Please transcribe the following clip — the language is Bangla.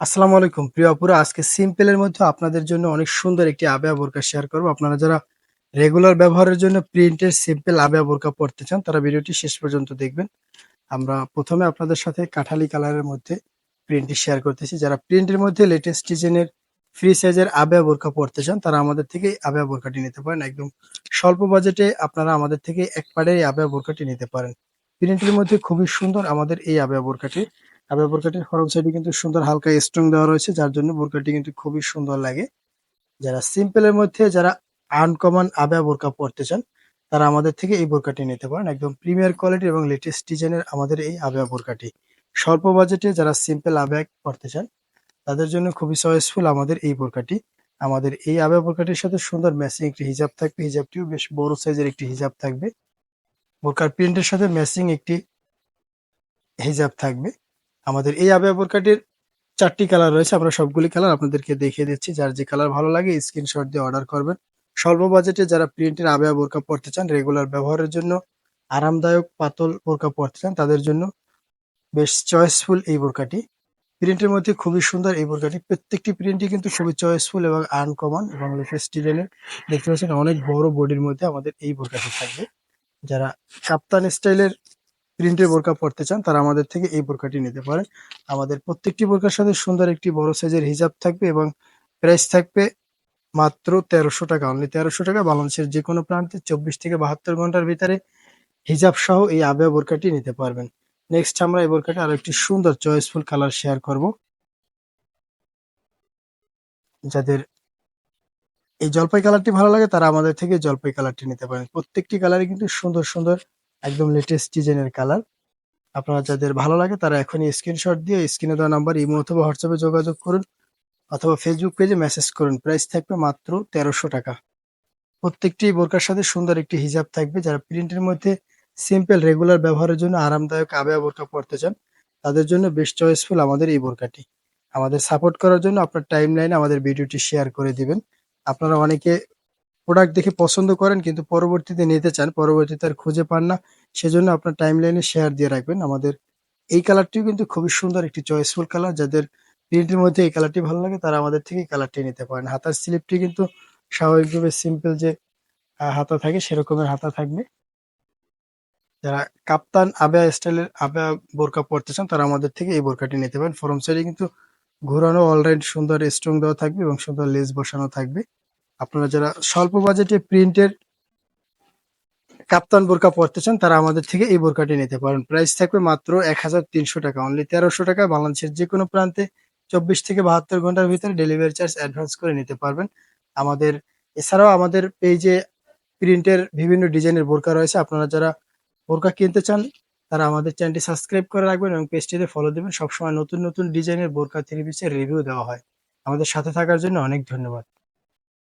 আসসালামু আলাইকুম। প্রিয় আপুরা, আজকে সিম্পলের মধ্যে আপনাদের জন্য অনেক সুন্দর একটি আবেয়া বোরকা শেয়ার করব। আপনারা যারা রেগুলার ব্যবহারের জন্য প্রিন্টের সিম্পল আবেয়া বোরকা পড়তে চান, তারা ভিডিওটি শেষ পর্যন্ত দেখবেন। আমরা প্রথমে আপনাদের সাথে কাঠালি কালারের মধ্যে প্রিন্টটি শেয়ার করতেছি। যারা প্রিন্টের মধ্যে লেটেস্ট ডিজাইনের ফ্রি সাইজের আবেয়া বোরকা পড়তে চান, তারা আমাদের থেকে আবেয়া বোরকাটি নিতে পারেন। একদম স্বল্প বাজেটে আপনারা আমাদের থেকে এক পাড়ের এই আবেয়া বোরকাটি নিতে পারেন। প্রিন্টের মধ্যে খুবই সুন্দর আমাদের এই আবেয়া বোরকাটি আবার বোরকাটির ফরম সাইডে কিন্তু সুন্দর হালকা স্ট্রং দেওয়া রয়েছে, যার জন্য বোরকাটি কিন্তু খুবই সুন্দর লাগে। যারা সিম্পলের মধ্যে যারা আনকমন আবেয়া বোরকা পড়তে চান, তারা আমাদের থেকে এই বোরকাটি নিতে পারেন। একদম প্রিমিয়ার কোয়ালিটি এবং লেটেস্ট ডিজাইনের আমাদের এই আবেয়া বোরকাটি। স্বল্প বাজেটে যারা সিম্পল আবেয়া পড়তে চান, তাদের জন্য খুবই চয়েসফুল আমাদের এই বোরকাটি। আমাদের এই আবেয়া বোরকাটির সাথে সুন্দর ম্যাচিং একটি হিজাব থাকবে, হিজাবটিও বেশ বড় সাইজের একটি হিজাব থাকবে। বোরকার প্রিন্টের সাথে ম্যাচিং একটি হিজাব থাকবে। আমাদের এই আবেয়া বোরকাটির চারটি কালার রয়েছে। আমরা সবগুলি কালার আপনাদেরকে দেখিয়ে দিচ্ছি। যার যে কালার ভালো লাগে স্ক্রিনশট দিয়ে অর্ডার করবেন। স্বল্প বাজেটে যারা প্রিন্টের আবেয়া বোরকা পড়তে চান রেগুলার ব্যবহারের জন্য আরামদায়ক পাতল বোরকা পড়তে চান, তাদের জন্য বেশ চয়েসফুল এই বোরকাটি প্রিন্টের মধ্যে খুবই সুন্দর এই বোরকাটি প্রত্যেকটি প্রিন্টই কিন্তু খুবই চয়েসফুল এবং আনকমন এবং লেটেস্ট দেখতে পাচ্ছেন অনেক বড় বডির মধ্যে আমাদের এই বোরকাটি থাকবে। যারা কাপ্তান স্টাইলের প্রিন্টের বোরকা পড়তে চান তারা আমাদের থেকে এই বোরকাটি নিতে পারেন। আমাদের প্রত্যেকটি বোরকার সাথে সুন্দর একটি বড় সাইজের হিজাব থাকবে এবং প্রাইস থাকবে মাত্র তেরোশো টাকা। অনলি তেরোশো টাকা বাংলাদেশের যে কোনো প্রান্তে চব্বিশ থেকে বাহাত্তর ঘণ্টার ভিতরে হিজাব সহ এই আবেয়া বোরকাটি নিতে পারবেন। নেক্সট আমরা এই বোরকাটি আরও একটি সুন্দর চয়েসফুল কালার শেয়ার করব। যাদের এই জলপাই কালারটি ভালো লাগে তারা আমাদের থেকে জলপাই কালারটি নিতে পারেন। প্রত্যেকটি কালারই কিন্তু সুন্দর সুন্দর একদম লেটেস্ট ডিজাইনের কালার আপনারা যাদের ভালো লাগে, তারা এখনই স্ক্রিনশট দিয়ে স্ক্রিনে দেওয়া নাম্বার ইমো অথবা হোয়াটসঅ্যাপে যোগাযোগ করুন, অথবা ফেসবুক পেজে মেসেজ করুন। প্রাইস থাকবে মাত্র তেরোশো টাকা। প্রত্যেকটি বোরকার সাথে সুন্দর একটি হিজাব থাকবে। যারা প্রিন্টের মধ্যে সিম্পল রেগুলার ব্যবহারের জন্য আরামদায়ক আবেয়া বোরকা পড়তে চান, তাদের জন্য বেশ চয়েসফুল আমাদের এই বোরকাটি। আমাদের সাপোর্ট করার জন্য আপনার টাইম লাইনে আমাদের ভিডিওটি শেয়ার করে দিবেন। আপনারা অনেকে প্রোডাক্ট দেখে পছন্দ করেন, কিন্তু পরবর্তীতে নিতে চান, পরবর্তীতে আর খুঁজে পান না, সেজন্য আপনার টাইম লাইনে শেয়ার দিয়ে রাখবেন। আমাদের এই কালারটিও কিন্তু খুবই সুন্দর একটি চয়েসফুল কালার যাদের প্রিন্টের মধ্যে এই কালারটি ভালো লাগে, তারা আমাদের থেকে এই কালারটি নিতে পারেন। হাতার স্লিপটি কিন্তু স্বাভাবিকভাবে সিম্পল যে হাতা থাকে, সেরকমের হাতা থাকবে। যারা কাপ্তান আবেয়া স্টাইলের আবেয়া বোরকা পড়তে চান, তারা আমাদের থেকে এই বোরকাটি নিতে পারেন। ফরম সাইডে কিন্তু ঘোরানো অলরাইট সুন্দর স্ট্রং দেওয়া থাকবে এবং সুন্দর লেস বসানো থাকবে। আপনারা যারা স্বল্প বাজেটে প্রিন্টের কাপ্তান বোরকা পড়তে চান তারা আমাদের থেকে এই বোরকাটি নিতে পারেন। প্রাইস থাকবে মাত্র এক হাজার তিনশো টাকা। অনলি তেরোশো টাকা। বাংলাদেশের যে কোনো প্রান্তে চব্বিশ থেকে বাহাত্তর ঘণ্টার ভিতরে ডেলিভারি চার্জ অ্যাডভান্স করে নিতে পারবেন। আমাদের, এছাড়াও আমাদের পেজে প্রিন্টের বিভিন্ন ডিজাইনের বোরকা রয়েছে। আপনারা যারা বোরকা কিনতে চান, তারা আমাদের চ্যানেলটি সাবস্ক্রাইব করে রাখবেন এবং পেজটিতে ফলো দেবেন। সবসময় নতুন নতুন ডিজাইনের বোরকা থ্রি পিসের রিভিউ দেওয়া হয়। আমাদের সাথে থাকার জন্য অনেক ধন্যবাদ।